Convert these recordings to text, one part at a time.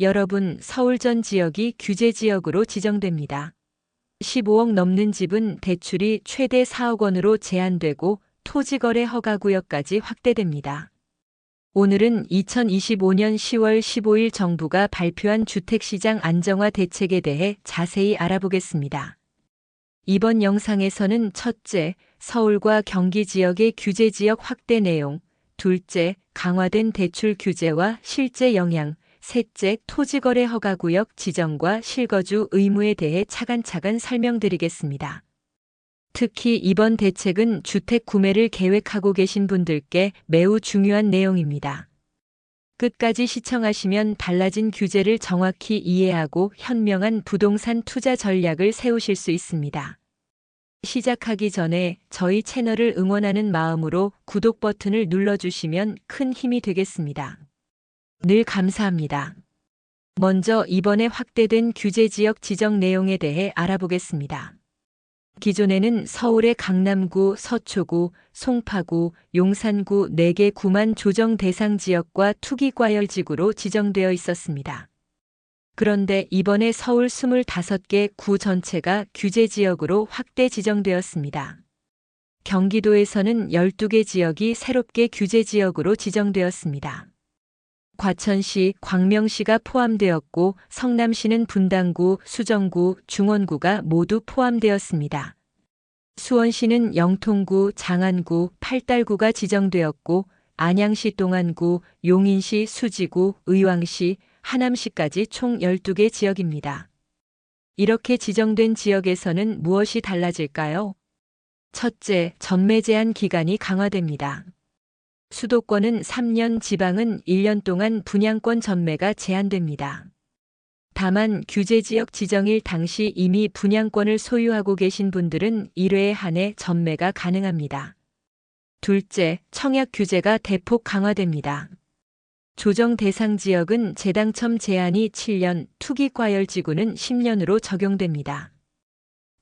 여러분 서울 전 지역이 규제 지역으로 지정됩니다. 15억 넘는 집은 대출이 최대 4억 원으로 제한되고 토지거래 허가구역까지 확대됩니다. 오늘은 2025년 10월 15일 정부가 발표한 주택시장 안정화 대책에 대해 자세히 알아보겠습니다. 이번 영상에서는 첫째, 서울과 경기 지역의 규제 지역 확대 내용, 둘째, 강화된 대출 규제와 실제 영향, 셋째, 토지거래 허가구역 지정과 실거주 의무에 대해 차근차근 설명드리겠습니다. 특히 이번 대책은 주택 구매를 계획하고 계신 분들께 매우 중요한 내용입니다. 끝까지 시청하시면 달라진 규제를 정확히 이해하고 현명한 부동산 투자 전략을 세우실 수 있습니다. 시작하기 전에 저희 채널을 응원하는 마음으로 구독 버튼을 눌러주시면 큰 힘이 되겠습니다. 늘 감사합니다. 먼저 이번에 확대된 규제 지역 지정 내용에 대해 알아보겠습니다. 기존에는 서울의 강남구, 서초구, 송파구, 용산구 4개 구만 조정 대상 지역과 투기과열지구로 지정되어 있었습니다. 그런데 이번에 서울 25개 구 전체가 규제 지역으로 확대 지정되었습니다. 경기도에서는 12개 지역이 새롭게 규제 지역으로 지정되었습니다. 과천시, 광명시가 포함되었고 성남시는 분당구, 수정구, 중원구가 모두 포함되었습니다. 수원시는 영통구, 장안구, 팔달구가 지정되었고 안양시 동안구, 용인시 수지구, 의왕시, 하남시까지 총 12개 지역입니다. 이렇게 지정된 지역에서는 무엇이 달라질까요? 첫째, 전매 제한 기간이 강화됩니다. 수도권은 3년, 지방은 1년 동안 분양권 전매가 제한됩니다. 다만 규제 지역 지정일 당시 이미 분양권을 소유하고 계신 분들은 1회에 한해 전매가 가능합니다. 둘째, 청약 규제가 대폭 강화됩니다. 조정 대상 지역은 재당첨 제한이 7년, 투기과열지구는 10년으로 적용됩니다.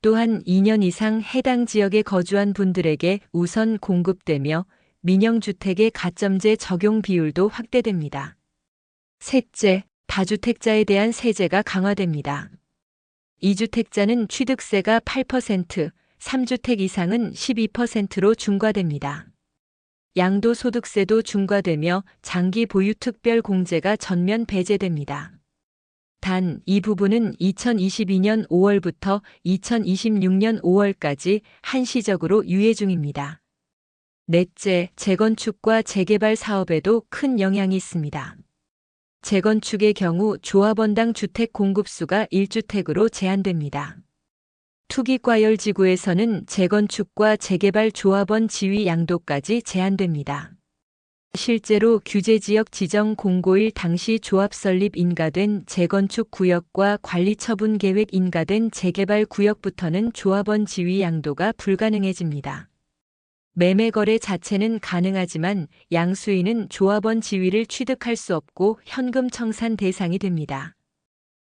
또한 2년 이상 해당 지역에 거주한 분들에게 우선 공급되며 민영주택의 가점제 적용 비율도 확대됩니다. 셋째, 다주택자에 대한 세제가 강화됩니다. 2주택자는 취득세가 8%, 3주택 이상은 12%로 중과됩니다. 양도소득세도 중과되며 장기 보유 특별 공제가 전면 배제됩니다. 단 이 부분은 2022년 5월부터 2026년 5월까지 한시적으로 유예 중입니다. 넷째, 재건축과 재개발 사업에도 큰 영향이 있습니다. 재건축의 경우 조합원당 주택 공급수가 1주택으로 제한됩니다. 투기과열지구에서는 재건축과 재개발 조합원 지위 양도까지 제한됩니다. 실제로 규제지역 지정 공고일 당시 조합 설립 인가된 재건축 구역과 관리처분 계획 인가된 재개발 구역부터는 조합원 지위 양도가 불가능해집니다. 매매 거래 자체는 가능하지만 양수인은 조합원 지위를 취득할 수 없고 현금 청산 대상이 됩니다.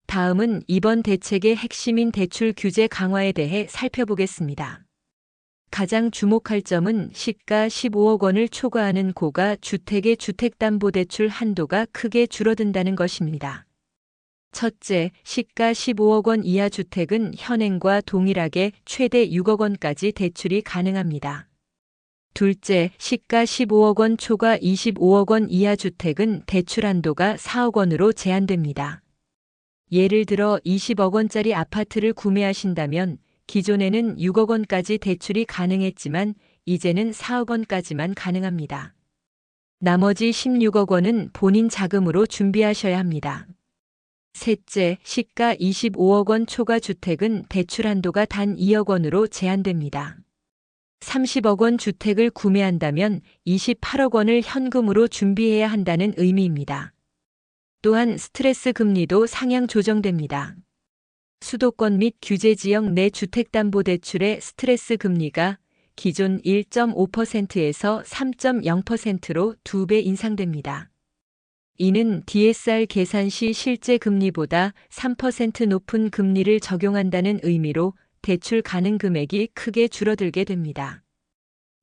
다음은 이번 대책의 핵심인 대출 규제 강화에 대해 살펴보겠습니다. 가장 주목할 점은 시가 15억 원을 초과하는 고가 주택의 주택담보대출 한도가 크게 줄어든다는 것입니다. 첫째, 시가 15억 원 이하 주택은 현행과 동일하게 최대 6억 원까지 대출이 가능합니다. 둘째, 시가 15억 원 초과 25억 원 이하 주택은 대출 한도가 4억 원으로 제한됩니다. 예를 들어 20억 원짜리 아파트를 구매하신다면 기존에는 6억 원까지 대출이 가능했지만 이제는 4억 원까지만 가능합니다. 나머지 16억 원은 본인 자금으로 준비하셔야 합니다. 셋째, 시가 25억 원 초과 주택은 대출 한도가 단 2억 원으로 제한됩니다. 30억 원 주택을 구매한다면 28억 원을 현금으로 준비해야 한다는 의미입니다. 또한 스트레스 금리도 상향 조정됩니다. 수도권 및 규제 지역 내 주택담보대출의 스트레스 금리가 기존 1.5%에서 3.0%로 2배 인상됩니다. 이는 DSR 계산 시 실제 금리보다 3% 높은 금리를 적용한다는 의미로 대출 가능 금액이 크게 줄어들게 됩니다.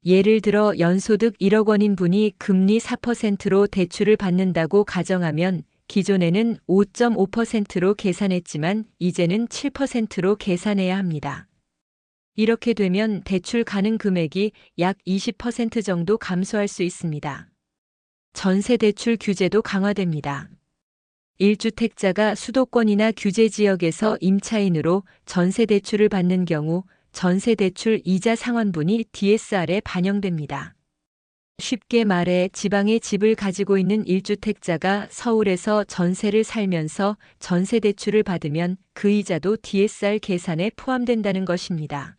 예를 들어 연소득 1억 원인 분이 금리 4%로 대출을 받는다고 가정하면 기존에는 5.5%로 계산했지만 이제는 7%로 계산해야 합니다. 이렇게 되면 대출 가능 금액이 약 20% 정도 감소할 수 있습니다. 전세 대출 규제도 강화됩니다. 1주택자가 수도권이나 규제 지역에서 임차인으로 전세 대출을 받는 경우 전세 대출 이자 상환분이 DSR에 반영됩니다. 쉽게 말해 지방에 집을 가지고 있는 1주택자가 서울에서 전세를 살면서 전세 대출을 받으면 그 이자도 DSR 계산에 포함된다는 것입니다.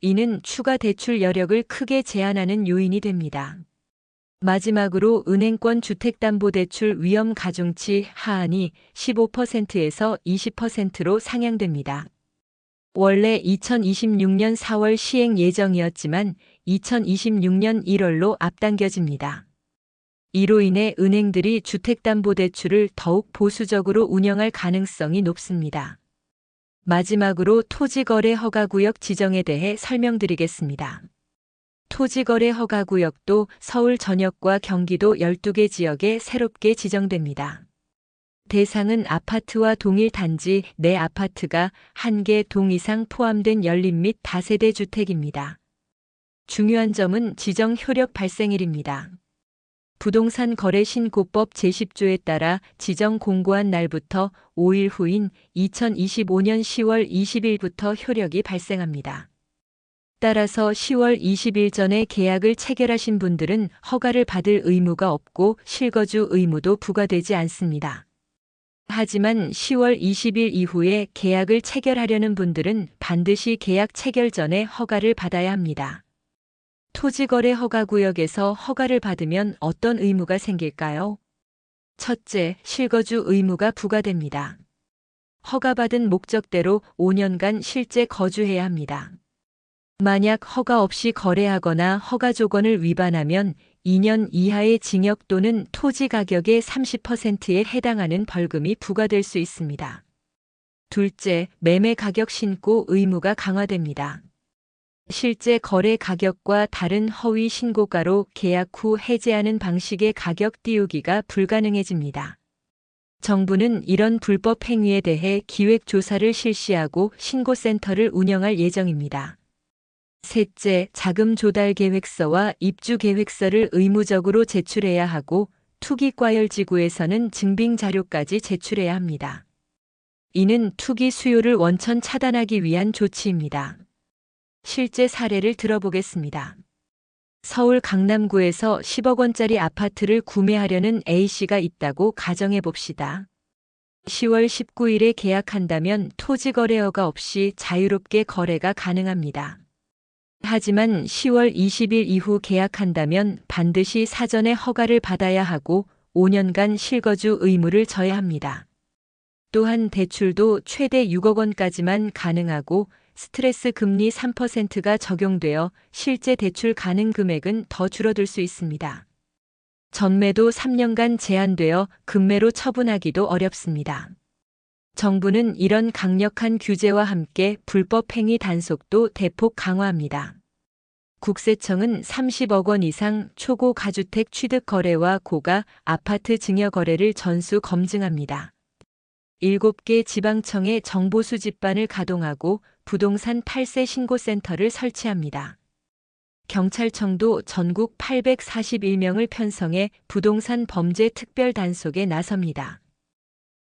이는 추가 대출 여력을 크게 제한하는 요인이 됩니다. 마지막으로 은행권 주택담보대출 위험 가중치 하한이 15%에서 20%로 상향됩니다. 원래 2026년 4월 시행 예정이었지만 2026년 1월로 앞당겨집니다. 이로 인해 은행들이 주택담보대출을 더욱 보수적으로 운영할 가능성이 높습니다. 마지막으로 토지거래 허가구역 지정에 대해 설명드리겠습니다. 토지거래 허가구역도 서울 전역과 경기도 12개 지역에 새롭게 지정됩니다. 대상은 아파트와 동일 단지 내 아파트가 한 개 동 이상 포함된 연립 및 다세대 주택입니다. 중요한 점은 지정 효력 발생일입니다. 부동산 거래 신고법 제10조에 따라 지정 공고한 날부터 5일 후인 2025년 10월 20일부터 효력이 발생합니다. 따라서 10월 20일 전에 계약을 체결하신 분들은 허가를 받을 의무가 없고 실거주 의무도 부과되지 않습니다. 하지만 10월 20일 이후에 계약을 체결하려는 분들은 반드시 계약 체결 전에 허가를 받아야 합니다. 토지거래 허가구역에서 허가를 받으면 어떤 의무가 생길까요? 첫째, 실거주 의무가 부과됩니다. 허가받은 목적대로 5년간 실제 거주해야 합니다. 만약 허가 없이 거래하거나 허가 조건을 위반하면 2년 이하의 징역 또는 토지 가격의 30%에 해당하는 벌금이 부과될 수 있습니다. 둘째, 매매 가격 신고 의무가 강화됩니다. 실제 거래 가격과 다른 허위 신고가로 계약 후 해제하는 방식의 가격 띄우기가 불가능해집니다. 정부는 이런 불법 행위에 대해 기획 조사를 실시하고 신고센터를 운영할 예정입니다. 셋째, 자금 조달 계획서와 입주 계획서를 의무적으로 제출해야 하고 투기과열 지구에서는 증빙 자료까지 제출해야 합니다. 이는 투기 수요를 원천 차단하기 위한 조치입니다. 실제 사례를 들어보겠습니다. 서울 강남구에서 10억 원짜리 아파트를 구매하려는 A씨가 있다고 가정해 봅시다. 10월 19일에 계약한다면 토지 거래허가 없이 자유롭게 거래가 가능합니다. 하지만 10월 20일 이후 계약한다면 반드시 사전에 허가를 받아야 하고 5년간 실거주 의무를 져야 합니다. 또한 대출도 최대 6억 원까지만 가능하고 스트레스 금리 3%가 적용되어 실제 대출 가능 금액은 더 줄어들 수 있습니다. 전매도 3년간 제한되어 급매로 처분하기도 어렵습니다. 정부는 이런 강력한 규제와 함께 불법 행위 단속도 대폭 강화합니다. 국세청은 30억 원 이상 초고 가주택 취득 거래와 고가 아파트 증여 거래를 전수 검증합니다. 7개 지방청의 정보 수집반을 가동하고 부동산 8세 신고센터를 설치합니다. 경찰청도 전국 841명을 편성해 부동산 범죄 특별 단속에 나섭니다.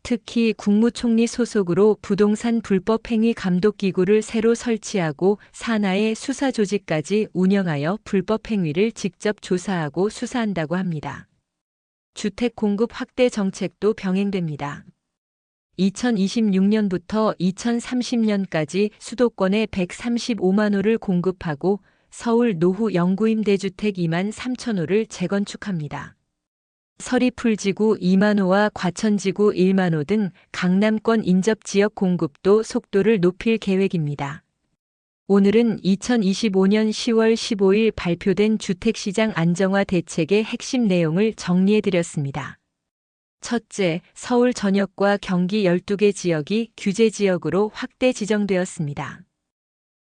특히 국무총리 소속으로 부동산 불법 행위 감독 기구를 새로 설치하고 산하의 수사 조직까지 운영하여 불법 행위를 직접 조사하고 수사한다고 합니다. 주택 공급 확대 정책도 병행됩니다. 2026년부터 2030년까지 수도권에 135만 호를 공급하고 서울 노후 영구임대주택 2만 3천 호를 재건축합니다. 서리풀지구 2만 호와 과천지구 1만 호 등 강남권 인접 지역 공급도 속도를 높일 계획입니다. 오늘은 2025년 10월 15일 발표된 주택시장 안정화 대책의 핵심 내용을 정리해드렸습니다. 첫째, 서울 전역과 경기 12개 지역이 규제 지역으로 확대 지정되었습니다.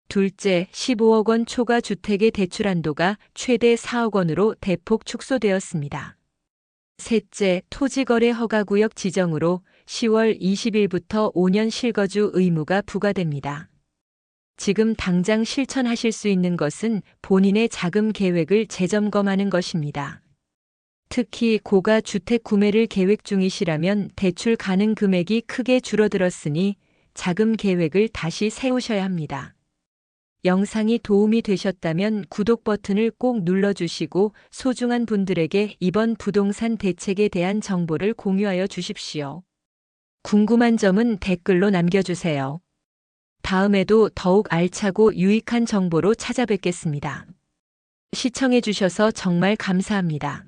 둘째, 15억 원 초과 주택의 대출 한도가 최대 4억 원으로 대폭 축소되었습니다. 셋째, 토지거래 허가구역 지정으로 10월 20일부터 5년 실거주 의무가 부과됩니다. 지금 당장 실천하실 수 있는 것은 본인의 자금 계획을 재점검하는 것입니다. 특히 고가 주택 구매를 계획 중이시라면 대출 가능 금액이 크게 줄어들었으니 자금 계획을 다시 세우셔야 합니다. 영상이 도움이 되셨다면 구독 버튼을 꼭 눌러주시고 소중한 분들에게 이번 부동산 대책에 대한 정보를 공유하여 주십시오. 궁금한 점은 댓글로 남겨주세요. 다음에도 더욱 알차고 유익한 정보로 찾아뵙겠습니다. 시청해주셔서 정말 감사합니다.